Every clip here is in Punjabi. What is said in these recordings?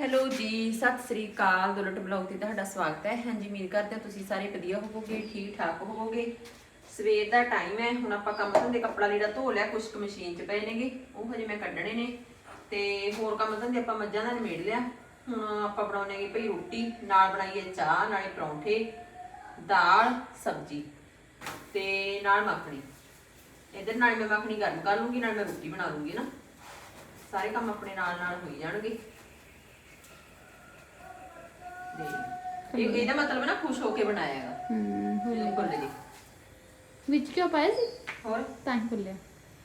ਹੈਲੋ ਜੀ, ਸਤਿ ਸ੍ਰੀ ਅਕਾਲ। ਦੁਲਟ ਬਲੌਗ ਤੇ ਤੁਹਾਡਾ ਸਵਾਗਤ ਹੈ। ਹਾਂਜੀ, ਉਮੀਦ ਕਰਦੇ ਹਾਂ ਤੁਸੀਂ ਸਾਰੇ ਵਧੀਆ ਹੋਵੋਗੇ ਠੀਕ ਠਾਕ ਹੋਵੋਗੇ। ਸਵੇਰ ਦਾ ਟਾਈਮ ਹੈ, ਹੁਣ ਆਪਾਂ ਕੰਮ ਧੰਦੇ ਕੱਪੜਾ ਲੀੜਾ ਧੋ ਲਿਆ, ਕੁਛ ਕੁ ਮਸ਼ੀਨ 'ਚ ਪਏ ਨੇਗੇ। ਉਹ ਹਜੇ ਮੈਂ ਕੱਢਣੇ ਨੇ ਤੇ ਹੋਰ ਕੰਮ ਧੰਦੇ ਆਪਾਂ ਮੱਝਾਂ ਦਾ ਨਿਮੇੜ ਲਿਆ। ਹੁਣ ਆਪਾਂ ਬਣਾਉਣੇਗੇ ਭਈ ਰੋਟੀ, ਨਾਲ ਬਣਾਈਏ ਚਾਹ, ਨਾਲੇ ਪਰੌਂਠੇ, ਦਾਲ, ਸਬਜ਼ੀ ਤੇ ਨਾਲ ਮੱਖਣੀ। ਇਧਰ ਨਾਲ ਮੈਂ ਮੱਖਣੀ ਗਰਮ ਕਰ ਲੂੰਗੀ, ਨਾਲ ਮੈਂ ਰੋਟੀ ਬਣਾ ਲੂੰਗੀ ਨਾ। ਸਾਰੇ ਕੰਮ ਆਪਣੇ ਨਾਲ ਨਾਲ ਹੋਈ ਜਾਣਗੇ। ਇਹ ਇਹਦਾ ਮਤਲਬ ਨਾ ਖੁਸ਼ ਹੋ ਕੇ ਬਣਾਇਆ ਹੈਗਾ। ਹੂੰ ਬਿਲਕੁਲ ਜੀ ਵਿੱਚ ਕਿਉਂ ਪਾਇਆ ਸੀ? ਹੋਰ? ਤਾਂ ਹੀ ਭੁੱਲਿਆ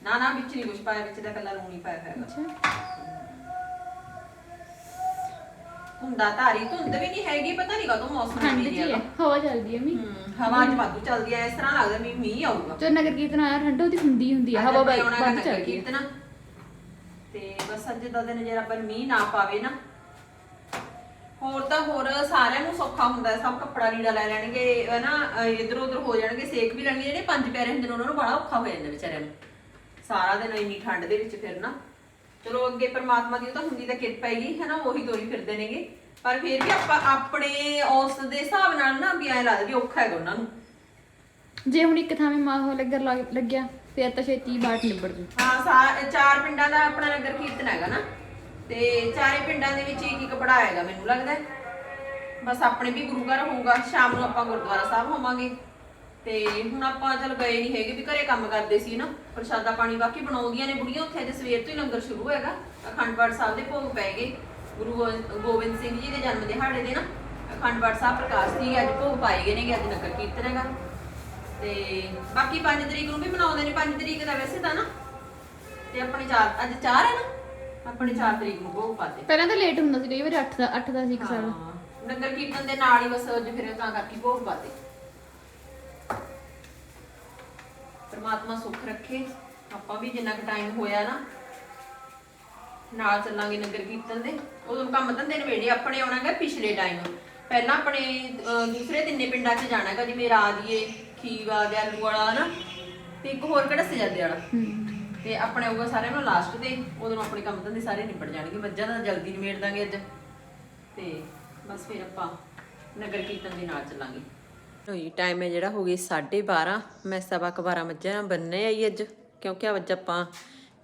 ਨਾ ਨਾ ਵਿੱਚ ਨਹੀਂ ਕੁਝ ਪਾਇਆ ਵਿੱਚ ਦਾ ਕੱਲਾ ਲੂਣ ਹੀ ਪਾਇਆ ਹੈਗਾ। ਅੱਛਾ। ਹੁੰਦਾ ਧਾਰੀ ਧੁੰਦ ਵੀ ਨਹੀਂ ਹੈਗੀ ਪਤਾ ਨਹੀਂ ਕਦੋਂ ਮੌਸਮ ਜੀ ਹੈਗਾ ਹਵਾ ਚੱਲਦੀ ਹੈ ਮੀ ਹਵਾ ਅੱਜ ਵਾਧੂ ਚੱਲਦੀ ਹੈ ਇਸ ਤਰ੍ਹਾਂ ਲੱਗਦਾ ਵੀ ਮੀਂਹ ਆਊਗਾ। ਜੋ ਨਗਰ ਕੀਰਤਨ ਆਇਆ ਠੰਡ ਉਹਦੀ ਹੁੰਦੀ ਹੁੰਦੀ ਹੈ ਹਵਾ ਆਪਾਂ ਹੈਗਾ ਵੱਧ ਨਗਰ ਚੱਲਦੀ ਹੈ। ਤੇ ਬਸ ਅੱਜ ਦਾ ਦਿਨ ਜਿਹੜਾ ਪਰ ਮੀਂਹ ਨਾ ਪਾਵੇ ਨਾ ਹੋਰ ਤਾਂ ਹੋਰ ਸਾਰਿਆਂ ਨੂੰ ਸੌਖਾ ਹੁੰਦਾ ਹੈ, ਸਭ ਕੱਪੜਾ ਲੀੜਾ ਲੈ ਲੈਣਗੇ ਹਨਾ ਇਧਰ ਉਧਰ ਹੋ ਜਾਣਗੇ ਸੇਕ ਵੀ ਲੈਣਗੇ ਜਿਹੜੇ ਪੰਜ ਪਿਆਰੇ ਹੁੰਦੇ ਨੇ ਉਹਨਾਂ ਨੂੰ ਬੜਾ ਔਖਾ ਹੋ ਜਾਂਦਾ ਵਿਚਾਰਿਆਂ ਨੂੰ। ਸਾਰਾ ਦਿਨ ਇੰਨੀ ਠੰਡ ਦੇ ਵਿੱਚ ਫਿਰਨਾ ਚਲੋ ਅੱਗੇ ਪਰਮਾਤਮਾ ਦੀ ਉਹ ਤਾਂ ਹੁੰਦੀ ਤਾਂ ਕਿਰਪਾ ਹੈਗੀ ਹਨਾ ਉਹੀ ਤੋਰੀ ਫਿਰਦੇ ਨੇਗੇ। ਪਰ ਫਿਰ ਵੀ ਆਪਾਂ ਆਪਣੇ ਔਸਤ ਦੇ ਹਿਸਾਬ ਨਾਲ ਨਾ ਵੀ ਐਂ ਲੱਗਦਾ ਵੀ ਔਖਾ ਹੈਗਾ ਉਹਨਾਂ ਨੂੰ। ਜੇ ਹੁਣ ਇੱਕ ਥਾਵੇਂ ਮਾਹੌਲ ਲੱਗਰ ਲੱਗ- ਲੱਗਿਆ ਫਿਰ ਤਾਂ ਛੇਤੀ ਬਾਟ ਨਿਬੜ ਜੂ ਹਾਂ ਸਾ- ਚਾਰ ਪਿੰਡਾਂ ਦਾ ਆਪਣਾ ਨਗਰ ਕੀਰਤਨ ਹੈਗਾ ਨਾ। ਤੇ ਚਾਰੇ ਪਿੰਡਾਂ ਦੇ ਵਿੱਚ ਇੱਕ ਇੱਕ ਪੜਾਏਗਾ ਮੈਨੂੰ ਲੱਗਦਾ ਬਸ ਆਪਣੇ ਵੀ ਗੁਰੂ ਘਰ ਹੋਊਗਾ, ਸ਼ਾਮ ਨੂੰ ਆਪਾਂ ਗੁਰਦੁਆਰਾ ਸਾਹਿਬ ਹੋਵਾਂਗੇ। ਤੇ ਹੁਣ ਆਪਾਂ ਚਲ ਗਏ ਨਹੀਂ ਹੈਗੇ ਵੀ ਘਰੇ ਕੰਮ ਕਰਦੇ ਸੀ ਨਾ। ਪ੍ਰਸ਼ਾਦਾ ਪਾਣੀ ਬਾਕੀ ਬਣਾਉਂਦੀਆਂ ਨੇ ਬੁੜੀਆਂ ਉੱਥੇ ਅੱਜ ਸਵੇਰ ਤੋਂ ਹੀ ਲੰਗਰ ਸ਼ੁਰੂ ਹੈਗਾ। ਅਖੰਡ ਪਾਠ ਸਾਹਿਬ ਦੇ ਭੋਗ ਪੈ ਗਏ। ਗੁਰੂ ਗੋਬਿੰਦ ਸਿੰਘ ਜੀ ਦੇ ਜਨਮ ਦਿਹਾੜੇ ਦੇ ਨਾ ਅਖੰਡ ਪਾਠ ਸਾਹਿਬ ਪ੍ਰਕਾਸ਼ ਜੀ ਅੱਜ ਭੋਗ ਪਾਏ ਗਏ ਨੇਗੇ, ਅੱਜ ਨਗਰ ਕੀਰਤਨ ਹੈਗਾ। ਤੇ ਬਾਕੀ 5 ਤਰੀਕ ਨੂੰ ਵੀ ਮਨਾਉਂਦੇ ਨੇ 5 ਤਰੀਕ ਦਾ ਵੈਸੇ ਤਾਂ ਨਾ। ਤੇ ਆਪਣੀ ਚਾਰ, ਅੱਜ ਚਾਰ ਹੈ ਨਾ? ਆਪਣੀ 4 ਤਰੀਕ ਨੂੰ ਭੋਗ ਪਾਤੇ ਪਹਿਲਾਂ ਤਾਂ ਲੇਟ ਹੁੰਦਾ ਸੀ ਕਈ ਵਾਰੀ 8 ਦਾ 8 ਦਾ ਸੀ ਇੱਕ ਸਾਲ। ਹਾਂ, ਨਗਰ ਕੀਰਤਨ ਦੇ ਨਾਲ ਹੀ ਬਸ ਅੱਜ ਫਿਰ ਤਾਂ ਕਰਕੇ ਭੋਗ ਪਾਤੇ ਪਰਮਾਤਮਾ ਸੁੱਖ ਰੱਖੇ ਆਪਾਂ ਵੀ ਜਿੰਨਾ ਕੁ ਟਾਈਮ ਹੋਇਆ ਨਾ ਨਾਲ ਚੱਲਾਂਗੇ ਨਗਰ ਕੀਰਤਨ ਦੇ। ਉਦੋਂ ਕੰਮ ਧੰਦੇ ਨਵੇੜੇ ਆਪਣੇ ਆਉਣਾਗਾ ਪਿਛਲੇ ਟਾਈਮ ਪਹਿਲਾਂ ਆਪਣੇ ਅਹ, ਦੂਸਰੇ ਤਿੰਨੇ ਪਿੰਡਾਂ 'ਚ ਜਾਣਾਗਾ ਜਿਵੇਂ ਰਾਜੀਏ ਖੀਵਾ ਆਲੂ ਵਾਲਾ ਨਾ ਤੇ ਇੱਕ ਹੋਰ ਕਿਹੜਾ ਸਜਾਦੇ ਵਾਲਾ? ਹੂੰ। ਤੇ ਆਪਣੇ ਆਊਗਾ ਸਾਰਿਆਂ ਨੂੰ ਲਾਸਟ ਤੇ ਉਦੋਂ ਆਪਣੇ ਕੰਮ ਧੰਦੇ ਸਾਰੇ ਨਿਬੜ ਜਾਣਗੇ। ਮੱਝਾਂ ਦਾ ਜਲਦੀ ਨਿਬੇੜ ਦਾਂਗੇ ਅੱਜ। ਤੇ ਬਸ ਫਿਰ ਆਪਾਂ ਨਗਰ ਕੀਰਤਨ ਦੇ ਨਾਲ ਚੱਲਾਂਗੇ। ਹੋਈ ਟਾਈਮ ਹੈ ਜਿਹੜਾ, ਹੋ ਗਈ 12:30 ਮੈਂ ਸਵਾ ਕੁ 12 ਮੱਝਾਂ ਬੰਨੇ ਆਈ ਅੱਜ, ਕਿਉਂਕਿ ਅੱਜ ਆਪਾਂ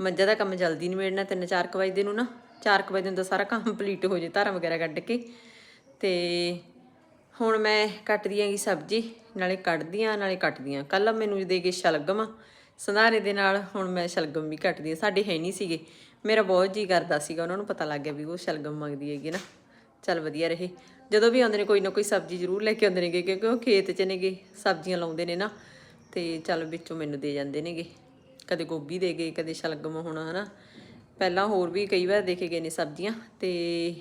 ਮੱਝਾਂ ਦਾ ਕੰਮ ਜਲਦੀ ਨਿਬੇੜਨਾ 3-4 ਵਜੇ ਦੇ ਨੂੰ ਨਾ। 4 ਵਜੇ ਦਾ ਸਾਰਾ ਕੰਮ ਕੰਪਲੀਟ ਹੋ ਜੇ, ਧਾਰਾਂ ਵਗੈਰਾ ਕੱਢ ਕੇ। ਤੇ ਹੁਣ ਮੈਂ ਕੱਟਦੀ ਆਂਗੀ ਸਬਜ਼ੀ, ਨਾਲੇ ਕੱਢਦੀ ਆਂ, ਨਾਲੇ ਕੱਟਦੀਆਂ ਕੱਲ ਮੈਨੂੰ ਦੇ ਕੇ ਸ਼ਲਗਮ ਸੰਧਾਰੇ ਦੇ ਨਾਲ ਹੁਣ ਮੈਂ ਸ਼ਲਗਮ ਵੀ ਕੱਟਦੀ ਆਂ ਸਾਡੇ ਹੈ ਨਹੀਂ ਸੀਗੇ। ਮੇਰਾ ਬਹੁਤ ਜੀ ਕਰਦਾ ਸੀਗਾ। ਉਹਨਾਂ ਨੂੰ ਪਤਾ ਲੱਗ ਗਿਆ ਵੀ ਉਹ ਸ਼ਲਗਮ ਮੰਗਦੀ ਹੈਗੀ ਨਾ। ਚੱਲ ਵਧੀਆ ਰਹੇ। ਜਦੋਂ ਵੀ ਆਉਂਦੇ ਨੇ ਕੋਈ ਨਾ ਕੋਈ ਸਬਜ਼ੀ ਜ਼ਰੂਰ ਲੈ ਕੇ ਆਉਂਦੇ ਨੇਗੇ ਕਿਉਂਕਿ ਉਹ ਖੇਤ 'ਚ ਨੇਗੇ। ਸਬਜ਼ੀਆਂ ਲਾਉਂਦੇ ਨੇ ਨਾ। ਤੇ ਚੱਲ ਵਿੱਚੋਂ ਮੈਨੂੰ ਦੇ ਜਾਂਦੇ ਨੇਗੇ। ਕਦੇ ਗੋਭੀ ਦੇ ਗਏ, ਕਦੇ ਸ਼ਲਗਮ ਹੋਣਾ, ਹਨਾ। ਪਹਿਲਾਂ ਹੋਰ ਵੀ ਕਈ ਵਾਰ ਦੇ ਕੇ ਗਏ ਨੇ ਸਬਜ਼ੀਆਂ। ਤੇ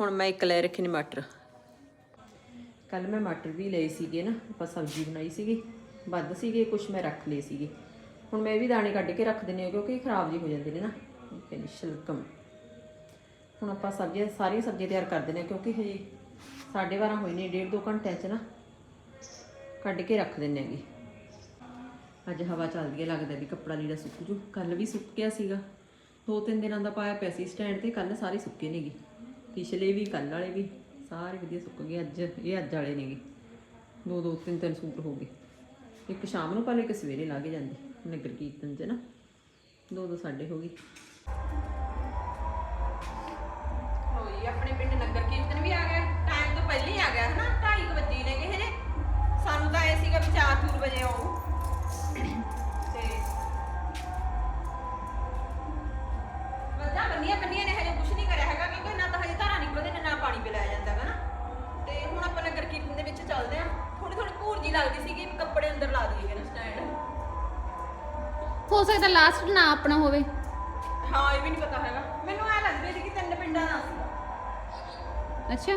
ਹੁਣ ਮੈਂ ਇੱਕ ਲੈ ਰੱਖੇ ਨੇ ਮਟਰ। ਕੱਲ ਮੈਂ ਮਟਰ ਵੀ ਲਏ ਸੀਗੇ ਨਾ। ਆਪਾਂ ਸਬਜ਼ੀ ਬਣਾਈ ਸੀਗੀ। ਵੱਧ ਸੀਗੇ ਕੁਝ ਮੈਂ ਰੱਖ ਲਏ ਸੀਗੇ। ਹੁਣ ਮੈਂ ਇਹ ਵੀ ਦਾਣੇ ਕੱਢ ਕੇ ਰੱਖ ਦਿੰਦੀ ਹਾਂ ਕਿਉਂਕਿ ਇਹ ਖਰਾਬ ਜਿਹੇ ਹੋ ਜਾਂਦੇ ਨੇ ਨਾ। ਕਹਿੰਦੀ ਸ਼ਲਗਮ। ਹੁਣ ਆਪਾਂ ਸਬਜ਼ੀਆਂ, ਸਾਰੀਆਂ ਸਬਜ਼ੀਆਂ ਤਿਆਰ ਕਰ ਦਿੰਦੇ ਹਾਂ ਕਿਉਂਕਿ ਹਜੇ 12:30 ਹੋਏ ਨੇ, ਡੇਢ ਦੋ ਘੰਟਿਆਂ 'ਚ ਨਾ ਕੱਢ ਕੇ ਰੱਖ ਦਿੰਦੇ ਆਂਗੇ ਅੱਜ ਹਵਾ ਚੱਲਦੀ ਹੈ, ਲੱਗਦਾ ਵੀ ਕੱਪੜਾ ਲੀੜਾ ਸੁੱਕ ਜੂ। ਕੱਲ ਵੀ ਸੁੱਕ ਗਿਆ ਸੀਗਾ। ਦੋ ਤਿੰਨ ਦਿਨਾਂ ਦਾ ਪਾਇਆ ਪਿਆ ਸੀ ਸਟੈਂਡ ਤੇ ਕੱਲ ਸਾਰੇ ਸੁੱਕੇ ਨੇਗੇ। ਪਿਛਲੇ ਵੀ ਕੱਲ ਵਾਲੇ ਵੀ, ਸਾਰੇ ਵਧੀਆ ਸੁੱਕ ਗਏ। ਅੱਜ, ਇਹ ਅੱਜ ਵਾਲੇ ਨੇਗੇ। ਦੋ ਦੋ, ਤਿੰਨ ਤਿੰਨ ਸੂਟ ਹੋ ਗਏ। ਇੱਕ ਸ਼ਾਮ ਨੂੰ ਪਾ ਲੈ ਇੱਕ ਸਵੇਰੇ ਲਾ ਕੇ ਜਾਂਦੇ। ਨਗਰ ਕੀਰਤਨ 'ਚ ਨਾ। ਦੋ ਦੋ ਸਾਡੇ ਹੋ ਗਏ। ਹੋਈ ਆਪਣੇ ਪਿੰਡ ਨਗਰ ਕੀਰਤਨ ਵੀ ਆ ਗਿਆ। ਟਾਈਮ ਤੋਂ ਪਹਿਲਾਂ ਹੀ ਆ ਗਿਆ, ਹਨਾ? 2:30 ਵਜੇ ਨੇਗੇ ਨੇ ਸਾਨੂੰ ਤਾਂ ਇਹ ਸੀਗਾ ਵੀ 4 ਵਜੇ ਆਉ ਸਕਦਾ ਲਾਸਟ ਨਾ ਆਪਣਾ ਹੋਵੇ। ਹਾਂ ਇਹ ਵੀ ਨਹੀਂ ਪਤਾ ਹੈਗਾ। ਮੈਨੂੰ ਐ ਲੱਗਦਾ ਸੀ ਕਿ ਤਿੰਨ ਪਿੰਡਾਂ ਦਾ ਅੱਛਾ।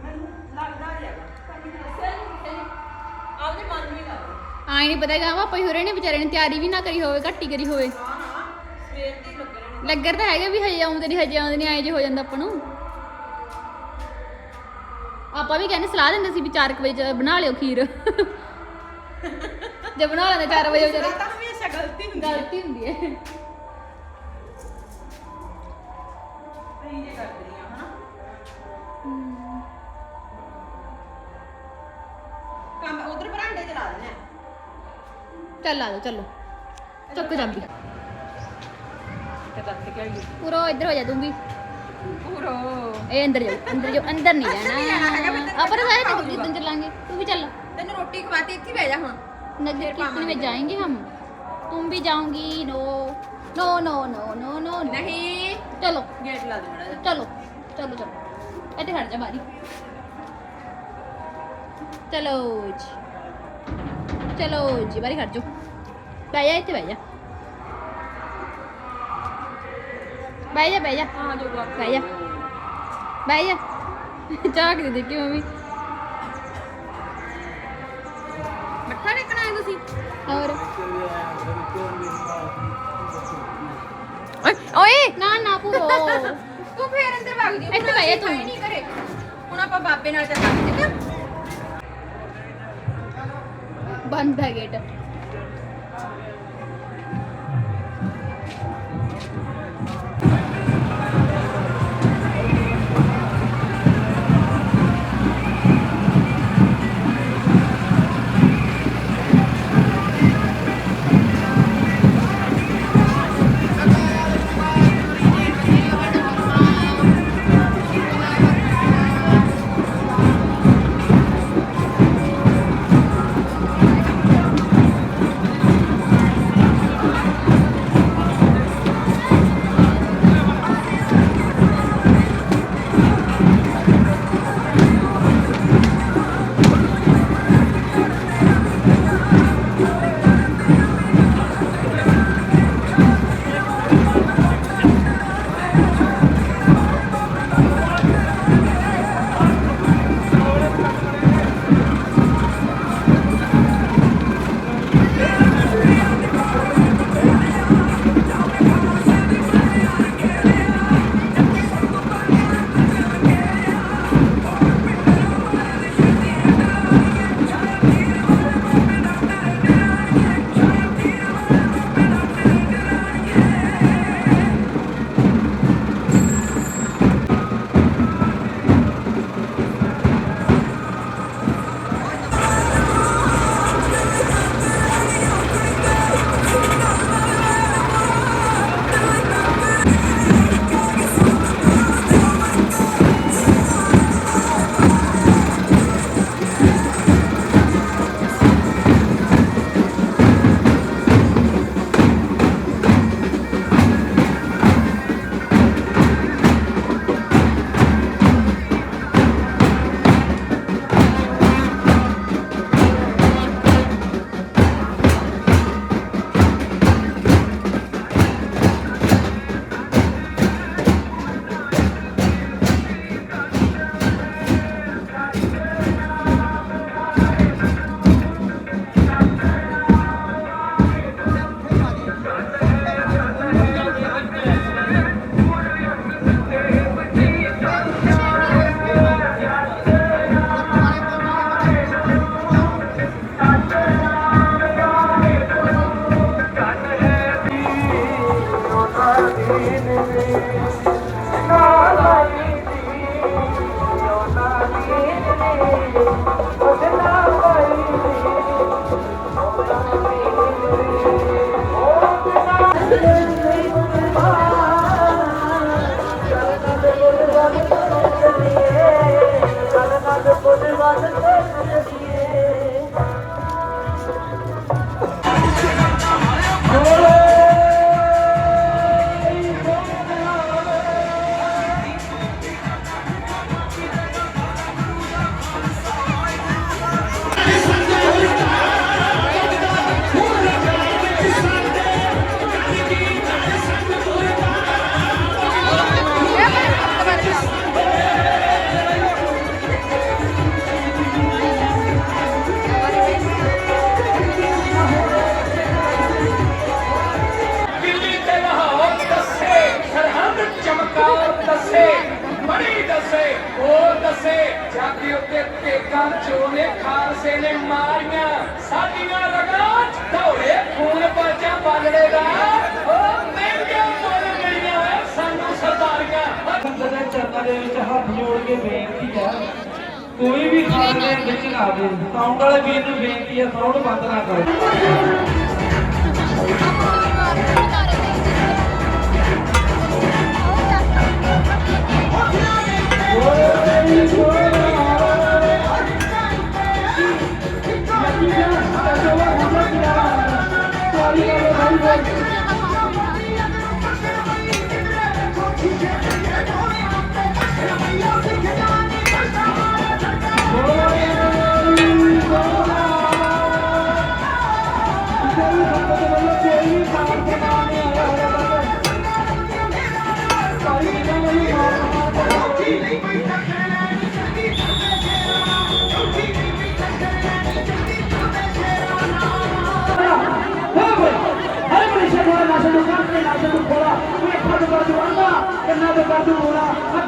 ਮੈਨੂੰ ਲੱਗਦਾ ਹੈਗਾ। ਪਰ ਮੈਨੂੰ ਦੱਸਿਆ ਨਹੀਂ ਕਿਸੇ ਨੇ। ਆਪਦੇ ਮਨ ਨੂੰ ਹੀ ਲੱਗਦਾ। ਆਈ ਨਹੀਂ ਪਤਾ ਗਾ ਪਾਪਾ ਹੀ ਹੋ ਰਹੇ ਨੇ ਵਿਚਾਰੇ ਨੇ ਤਿਆਰੀ ਵੀ ਨਾ ਕਰੀ ਹੋਵੇ ਘੱਟੀ ਕਰੀ ਹੋਵੇ। ਹਾਂ ਹਾਂ। ਸਵੇਰ ਦੀ ਲੱਗ ਰਹੇ ਨੇ। ਲੱਗਰ ਤਾਂ ਹੈਗਾ ਵੀ ਹਜੇ ਆਉਂਦੇ ਨਹੀਂ ਹਜੇ ਆਉਂਦੇ ਨਹੀਂ ਆਏ ਜੇ ਹੋ ਜਾਂਦਾ ਆਪਾਂ ਨੂੰ। ਆਪਾਂ ਵੀ ਕਹਿੰਦੇ ਸਲਾਹ ਦਿੰਦੇ ਸੀ ਵੀ 4 ਵਜੇ ਬਣਾ ਲਿਓ ਖੀਰ। ਜੇ ਬਣਾ ਲੈਂਦੇ 4 ਵਜੇ ਵਿਚਾਰੇ ਤਾਂ ਹਮੇਸ਼ਾ ਗਲਤੀ ਹੁੰਦੀ ਹੈ ਗਲਤੀ ਹੁੰਦੀ ਹੈ ਅਸੀਂ ਇਹ ਕਰਦੇ ਹਾਂ ਹਨਾ ਕੰਮ ਉਧਰ ਬਰਾਂਡੇ ਚ ਲਾ ਦਿੰਦੇ ਆ ਚੱਲ ਆ ਜਾ ਚਲੋ ਚੱਕ ਜਾਂਦੀ ਤੇ ਕਰਕੇ ਕਿਹੜੀ ਪੂਰਾ ਇੱਧਰ ਹੋ ਜਾ ਤੂੰ ਵੀ ਪੂਰੋ ਇਹ ਅੰਦਰ ਜਾ ਅੰਦਰ ਜਾ ਅੰਦਰ ਨਹੀਂ ਜਾਣਾ ਆਪਾਂ ਤਾਂ ਸਾਰੇ ਨਿਕਲ ਜਿੱਦਣ ਚੱਲਾਂਗੇ ਤੂੰ ਵੀ ਚੱਲ ਤੈਨੂੰ ਰੋਟੀ ਖਵਾਤੀ ਇੱਥੇ ਬਹਿ ਜਾ ਹੁਣ नगर कीर्तन में जाएंगे हम तुम भी जाऊंगी no no no no no no no ਨਹੀਂ चलो ਗੇਟ ਲਾ ਦੇ ਮੜਾ ਜਾ चलो चलो चलो ਇੱਥੇ ਖੜ ਜਾ ਬਾਰੀ ਚਲੋ ਜੀ ਚਲੋ ਜੀ ਬਾਰੀ ਖੜ ਜਾ ਬਹਿ ਜਾ ਇੱਥੇ ਬਹਿ ਜਾ ਬਹਿ ਜਾ ਬਹਿ ਜਾ ਹਾਂ ਜੋ ਬਾਤ ਬਹਿ ਜਾ ਬਹਿ ਜਾ ਝਾਕ ਦੇ ਦੇਖੀ ਮੰਮੀ ਓਏ। ਨਾ ਨਾ ਪੂਰੋ ਤੂੰ ਫੇਰ ਅੰਦਰ ਵਗ ਜੀ ਇੱਥੇ ਬਹਿ ਜਾ ਤੂੰ। ਨਹੀਂ ਕਰੇ ਹੁਣ ਆਪਾਂ ਬਾਬੇ ਨਾਲ ਚੱਲਾਂਗੇ ਠੀਕ ਆ? ਬੰਦ ਹੈ ਗੇਟ। ਦਿੱਲੀ ਪਰਚਾ ਉਹ ਮਹਿੰਗੀਆਂ ਮੁੱਲ ਗਈਆਂ। ਸਾਨੂੰ ਸਰਦਾਰੀਆਂ ਚਰਨਾਂ ਦੇ ਵਿੱਚ ਹੱਥ ਜੋੜ ਕੇ ਬੇਨਤੀ ਹੈ, ਕੋਈ ਵੀ ਖਾਣ ਵਿੱਚ ਨਾ ਆਵੇ। ਸਾਊਂਡ ਵਾਲੇ ਵੀਰ ਨੂੰ ਬੇਨਤੀ ਹੈ ਸਾਊਂਡ ਬੰਦ ਨਾ ਕਰੋ। Thank you.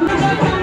ਇਹ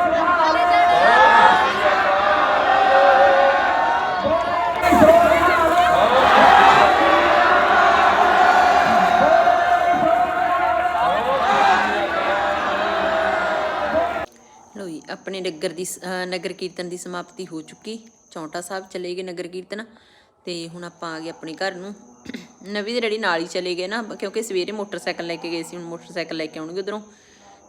ਨਗਰ ਦੀ ਨਗਰ ਕੀਰਤਨ ਦੀ ਸਮਾਪਤੀ ਹੋ ਚੁੱਕੀ। ਚੌਂਟਾ ਸਾਹਿਬ ਚਲੇ ਗਏ ਨਗਰ ਕੀਰਤਨ ਤੇ ਹੁਣ ਆਪਾਂ ਆ ਗਏ ਆਪਣੇ ਘਰ ਨੂੰ। ਨਵੀਂ ਦੇ ਡੈਡੀ ਨਾਲ ਹੀ ਚਲੇ ਗਏ ਨਾ ਕਿਉਂਕਿ ਸਵੇਰੇ ਮੋਟਰਸਾਈਕਲ ਲੈ ਕੇ ਗਏ ਸੀ, ਹੁਣ ਮੋਟਰਸਾਈਕਲ ਲੈ ਕੇ ਆਉਣਗੇ ਉਧਰੋਂ।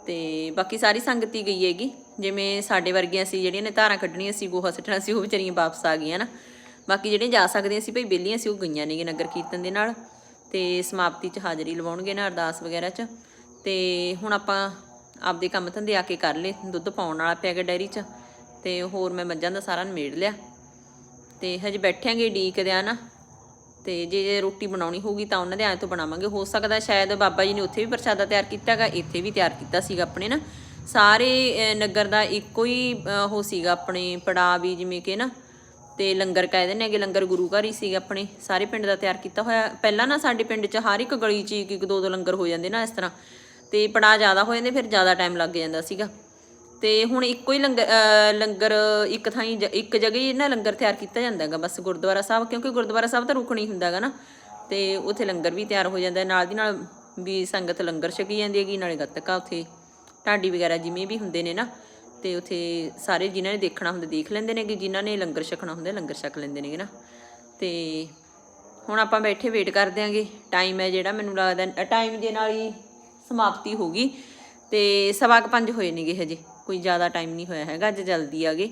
ਤੇ ਬਾਕੀ ਸਾਰੀ ਸੰਗਤ ਹੀ ਗਈ ਹੈਗੀ। ਜਿਵੇਂ ਸਾਡੇ ਵਰਗੀਆਂ ਸੀ, ਜਿਹੜੀਆਂ ਨੇ ਧਾਰਾਂ ਕੱਢਣੀਆਂ ਸੀ, ਗੋਹਾ ਸੱਟਣਾ ਸੀ, ਉਹ ਵਿਚਾਰੀਆਂ ਵਾਪਸ ਆ ਗਈਆਂ ਨਾ। ਬਾਕੀ ਜਿਹੜੀਆਂ ਜਾ ਸਕਦੀਆਂ ਸੀ, ਭਈ ਬੇਲੀਆਂ ਸੀ, ਉਹ ਗਈਆਂ ਨੇਗੇ ਨਗਰ ਕੀਰਤਨ ਦੇ ਨਾਲ। ਤੇ ਸਮਾਪਤੀ 'ਚ ਹਾਜ਼ਰੀ ਲਵਾਉਣਗੇ ਨਾ ਅਰਦਾਸ ਵਗੈਰਾ 'ਚ। ਤੇ ਹੁਣ ਆਪਾਂ ਆਪਦੇ ਕੰਮ ਧੰਦੇ ਆ ਕੇ ਕਰ ਲਏ, ਦੁੱਧ ਪਾਉਣ ਵਾਲਾ ਪਿਆ ਗਿਆ ਡੈਰੀ 'ਚ, ਤੇ ਹੋਰ ਮੈਂ ਮੱਝਾਂ ਦਾ ਸਾਰਾ ਨਿਮੇੜ ਲਿਆ। ਤੇ ਹਜੇ ਬੈਠਿਆਂਗੇ ਡੀਕਦੇ ਆ ਨਾ ਤੇ ਜੇ ਜੇ ਰੋਟੀ ਬਣਾਉਣੀ ਹੋਊਗੀ ਤਾਂ ਉਹਨਾਂ ਦੇ ਆਏ ਤੋਂ ਬਣਾਵਾਂਗੇ। ਹੋ ਸਕਦਾ ਸ਼ਾਇਦ ਬਾਬਾ ਜੀ ਨੇ ਉੱਥੇ ਵੀ ਪ੍ਰਸ਼ਾਦਾ ਤਿਆਰ ਕੀਤਾਗਾ ਇੱਥੇ ਵੀ ਤਿਆਰ ਕੀਤਾ ਸੀਗਾ ਆਪਣੇ ਨਾ। ਸਾਰੇ ਨਗਰ ਦਾ ਇੱਕੋ ਹੀ ਉਹ ਸੀਗਾ ਆਪਣੇ ਪੜਾ ਵੀ ਜਿਵੇਂ ਕਿ ਨਾ, ਤੇ ਲੰਗਰ ਕਹਿ ਦਿੰਦੇ ਹੈਗੇ, ਲੰਗਰ ਗੁਰੂ ਘਰ ਹੀ ਸੀਗਾ ਆਪਣੇ। ਸਾਰੇ ਪਿੰਡ ਦਾ ਤਿਆਰ ਕੀਤਾ ਹੋਇਆ। ਪਹਿਲਾਂ ਨਾ ਸਾਡੇ ਪਿੰਡ 'ਚ ਹਰ ਇੱਕ ਗਲੀ 'ਚ ਇੱਕ ਇੱਕ ਦੋ ਦੋ ਲੰਗਰ ਹੋ ਜਾਂਦੇ ਨਾ ਇਸ ਤਰ੍ਹਾਂ। ਤੇ ਪੜਾ ਜ਼ਿਆਦਾ ਹੋ ਜਾਂਦੇ, ਫਿਰ ਜ਼ਿਆਦਾ ਟਾਈਮ ਲੱਗ ਜਾਂਦਾ ਸੀਗਾ। ਤੇ ਹੁਣ ਇੱਕੋ ਹੀ ਲੰਗਰ ਲੰਗਰ ਇੱਕ ਥਾਂ ਹੀ ਜ- ਇੱਕ ਜਗ੍ਹਾ ਹੀ ਨਾ ਲੰਗਰ ਤਿਆਰ ਕੀਤਾ ਜਾਂਦਾ ਹੈਗਾ, ਬਸ ਗੁਰਦੁਆਰਾ ਸਾਹਿਬ, ਕਿਉਂਕਿ ਗੁਰਦੁਆਰਾ ਸਾਹਿਬ ਤਾਂ ਰੁਕਣੀ ਹੁੰਦਾ ਹੈਗਾ ਨਾ। ਤੇ ਉੱਥੇ ਲੰਗਰ ਵੀ ਤਿਆਰ ਹੋ ਜਾਂਦਾ ਨਾਲ ਦੀ ਨਾਲ ਵੀ ਸੰਗਤ ਲੰਗਰ ਛਕੀ ਜਾਂਦੀ ਹੈਗੀ, ਨਾਲੇ ਗੱਤਕਾ ਉੱਥੇ, ਢਾਡੀ ਵਗੈਰਾ ਜਿਵੇਂ ਵੀ ਹੁੰਦੇ ਨੇ ਨਾ, ਤੇ ਉੱਥੇ ਸਾਰੇ ਜਿਨ੍ਹਾਂ ਨੇ ਦੇਖਣਾ ਹੁੰਦਾ, ਦੇਖ ਲੈਂਦੇ ਨੇ ਕਿ ਜਿਨ੍ਹਾਂ ਨੇ ਲੰਗਰ ਛਕਣਾ ਹੁੰਦਾ, ਲੰਗਰ ਛਕ ਲੈਂਦੇ ਨੇਗੇ ਨਾ। ਤੇ ਹੁਣ ਆਪਾਂ ਬੈਠੇ ਵੇਟ ਕਰਦੇ ਆਂਗੇ ਟਾਈਮ ਹੈ ਜਿਹੜਾ, ਮੈਨੂੰ ਲੱਗਦਾ ਟਾਈਮ ਦੇ ਨਾਲ ਹੀ ਸਮਾਪਤੀ ਹੋ ਗਈ ਤੇ ਸਵਾ ਕੁ ਪੰਜ ਹੋਏ ਨੇਗੇ ਹਜੇ ਕੋਈ ਜ਼ਿਆਦਾ ਟਾਈਮ ਨਹੀਂ ਹੋਇਆ ਹੈਗਾ ਅੱਜ ਜਲਦੀ ਆ ਗਏ।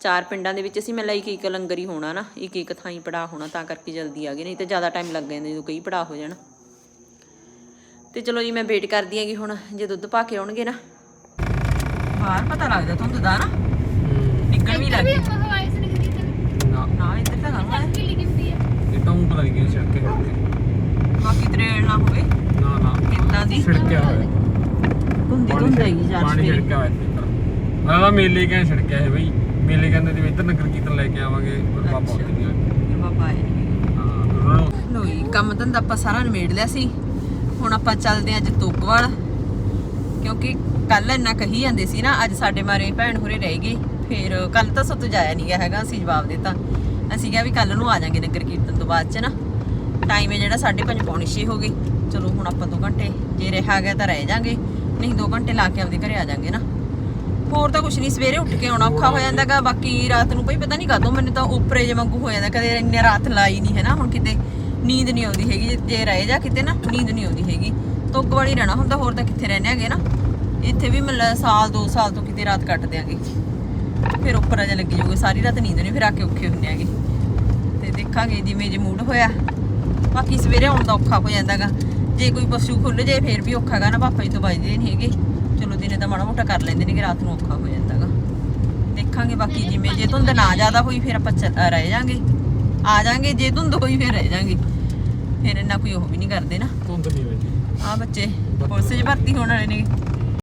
ਚਾਰ ਪਿੰਡਾਂ ਦੇ ਵਿੱਚ ਅਸੀਂ ਮੈਂ ਇੱਕ ਇੱਕ ਲੰਗਰ ਹੀ ਹੋਣਾ ਨਾ ਇੱਕ ਇੱਕ ਥਾਂ ਹੀ ਪੜਾ ਹੋਣਾ ਤਾਂ ਕਰਕੇ ਜਲਦੀ ਆ ਗਏ ਨਹੀਂ ਤੇ ਜ਼ਿਆਦਾ ਟਾਈਮ ਲੱਗ ਜਾਂਦਾ ਜਦੋਂ ਕਈ ਪੜਾ ਹੋ ਜਾਣ। ਤੇ ਚਲੋ ਜੀ ਮੈਂ ਵੇਟ ਕਰਦੀ ਆਂਗੀ ਹੁਣ ਜੇ ਦੁੱਧ ਪਾ ਕੇ ਆਉਣਗੇ ਨਾ। ਬਾਹਰ ਪਤਾ ਲੱਗਦਾ ਤੁਹਾਨੂੰ ਦਾ ਨਾ। ਨਿਕਲ ਵੀ ਲੱਗ ਗਈ ਨਾ ਨਾ। ਇੱਧਰ ਤਾਂ ਨਾ ਕੀ ਲਿਖੀ ਪਈ ਹੈ ਇਹ ਤਾਂ ਊਂ ਪਤਾ ਨਹੀਂ ਬਾਕੀ ਤਰੇੜ ਨਾ ਹੋਵੇ। ਨਾ ਨਾ ਕਿੱਦਾਂ ਦੀ। ਛਿੜਕਿਆ ਹੋਇਆ। ਧੁੰਦੀ ਧੁੰਦ ਹੈਗੀ ਯਾਰ ਪਾਣੀ ਸਵੇਰੇ ਛਿੜਕਿਆ ਹੋਇਆ ਇੱਥੇ ਮੈਂ ਤਾਂ ਮੇਲੇ ਕਹਿ ਛਿੜਕਿਆ ਹੈ ਬਈ? ਮੇਲੇ ਕਹਿੰਦੇ ਜਿਵੇਂ ਇੱਧਰ ਨਗਰ ਕੀਰਤਨ ਲੈ ਕੇ ਆਵਾਂਗੇ ਫਿਰ ਬਾਬਾ ਉੱਥੇ ਨਹੀਂ ਆਇਆ ਬਾਬਾ ਆਏ ਨੀ। ਹਾਂ ਉਹਨਾਂ ਨੂੰ ਲੋ ਜੀ ਕੰਮ ਧੰਦਾ ਆਪਾਂ ਸਾਰਾ ਨਿਮੇੜ ਲਿਆ ਸੀ। ਹੁਣ ਆਪਾਂ ਚੱਲਦੇ ਹਾਂ ਅੱਜ ਤੋਪਵਾਲ। ਕਿਉਂਕਿ ਕੱਲ ਇੰਨਾ ਕਹੀ ਜਾਂਦੇ ਸੀ ਨਾ ਅੱਜ ਸਾਡੇ ਮਾਰੇ ਭੈਣ ਹੋਰੇ ਰਹਿ ਗਏ। ਫਿਰ ਕੱਲ ਤਾਂ ਸਤੋਂ ਜਾਇਆ ਨਹੀਂ ਗਿਆ ਹੈਗਾ ਅਸੀਂ ਜਵਾਬ ਦਿੱਤਾ। ਅਸੀਂ ਕਿਹਾ ਵੀ ਕੱਲ ਨੂੰ ਆ ਜਾਾਂਗੇ ਨਗਰ ਕੀਰਤਨ ਤੋਂ ਬਾਅਦ ਚ ਨਾ। ਟਾਈਮ ਹੈ ਜਿਹੜਾ 5:30 ਪੌਣੀ 6 ਹੋ ਗਈ ਚਲੋ ਹੁਣ ਆਪਾਂ 2 ਘੰਟੇ, ਜੇ ਰਿਹਾ ਗਿਆ ਤਾਂ ਰਹਿ ਜਾਾਂਗੇ, ਨਹੀਂ 2 ਘੰਟੇ ਲਾ ਕੇ ਆਪਦੇ ਘਰੇ ਆ ਜਾਾਂਗੇ ਨਾ। ਹੋਰ ਤਾਂ ਕੁਛ ਨਹੀਂ, ਸਵੇਰੇ ਉੱਠ ਕੇ ਆਉਣਾ ਔਖਾ ਹੋ ਜਾਂਦਾਗਾ ਬਾਕੀ ਰਾਤ ਨੂੰ ਕੋਈ ਪਤਾ ਨਹੀਂ ਕਦੋਂ ਮੈਨੂੰ ਤਾਂ ਉੱਪਰੇ ਜੇ ਵਾਂਗੂ ਹੋ ਜਾਂਦਾ, ਕਦੇ ਇੰਨੇ ਰਾਤ ਲਾਈ ਨਹੀਂ ਹੈ ਨਾ, ਹੁਣ ਕਿਤੇ ਨੀਂਦ ਨਹੀਂ ਆਉਂਦੀ ਹੈਗੀ, ਜੇ ਰਹਿ ਜਾ ਕਿਤੇ ਨਾ, ਨੀਂਦ ਨਹੀਂ ਆਉਂਦੀ ਹੈਗੀ। ਤੁੱਕ ਵਾਲੀ ਰਹਿਣਾ ਹੁੰਦਾ, ਹੋਰ ਤਾਂ ਕਿੱਥੇ ਰਹਿੰਦੇ ਹੈਗੇ ਨਾ। ਇੱਥੇ ਵੀ ਮਤਲਬ ਸਾਲ 2 ਸਾਲ ਤੋਂ ਕਿਤੇ ਰਾਤ ਕੱਟ ਦਿਆਂਗੇ ਫਿਰ ਉੱਪਰ ਅਜਾ ਲੱਗੀ ਜਾਊਗਾ, ਸਾਰੀ ਰਾਤ ਨੀਂਦ ਨਹੀਂ, ਫਿਰ ਆ ਕੇ ਔਖੇ ਹੁੰਦੇ ਆਗੇ ਤੇ ਦੇਖਾਂਗੇ ਜਿਵੇਂ ਜੇ ਮੂਡ ਹੋਇਆ। ਬਾਕੀ ਸਵੇਰੇ ਆਉਣ ਦਾ ਔਖਾ ਹੋ ਜਾਂਦਾਗਾ ਜੇ ਕੋਈ ਪਸ਼ੂ ਖੁੱਲ ਜੇ ਫਿਰ ਵੀ ਔਖਾਗਾ ਨਾ ਪਾਪਾ ਜੀ ਤੋਂ ਵੱਜਦੇ ਨਹੀਂ ਹੈਗੇ। ਚਲੋ ਦਿਨੇ ਤਾਂ ਮਾੜਾ ਮੋਟਾ ਕਰ ਲੈਂਦੇ ਨੇ ਕਿ ਰਾਤ ਨੂੰ ਔਖਾ ਹੋ ਜਾਂਦਾਗਾ ਦੇਖਾਂਗੇ ਬਾਕੀ ਜਿਵੇਂ ਜੇ ਧੁੰਦ ਨਾ ਜ਼ਿਆਦਾ ਹੋਈ ਫਿਰ ਆਪਾਂ ਰਹਿ ਜਾਾਂਗੇ। ਆ ਜਾਾਂਗੇ ਜੇ ਧੁੰਦ ਹੋਈ ਫਿਰ ਰਹਿ ਜਾਾਂਗੇ। ਫਿਰ ਇੰਨਾ ਕੋਈ ਉਹ ਵੀ ਨਹੀਂ ਕਰਦੇ ਨਾ। ਧੁੰਦ ਨਹੀਂ ਵਜੀ ਆ ਬੱਚੇ ਪੁਲਿਸ 'ਚ ਭਰਤੀ ਹੋਣ ਵਾਲੇ ਨੇ।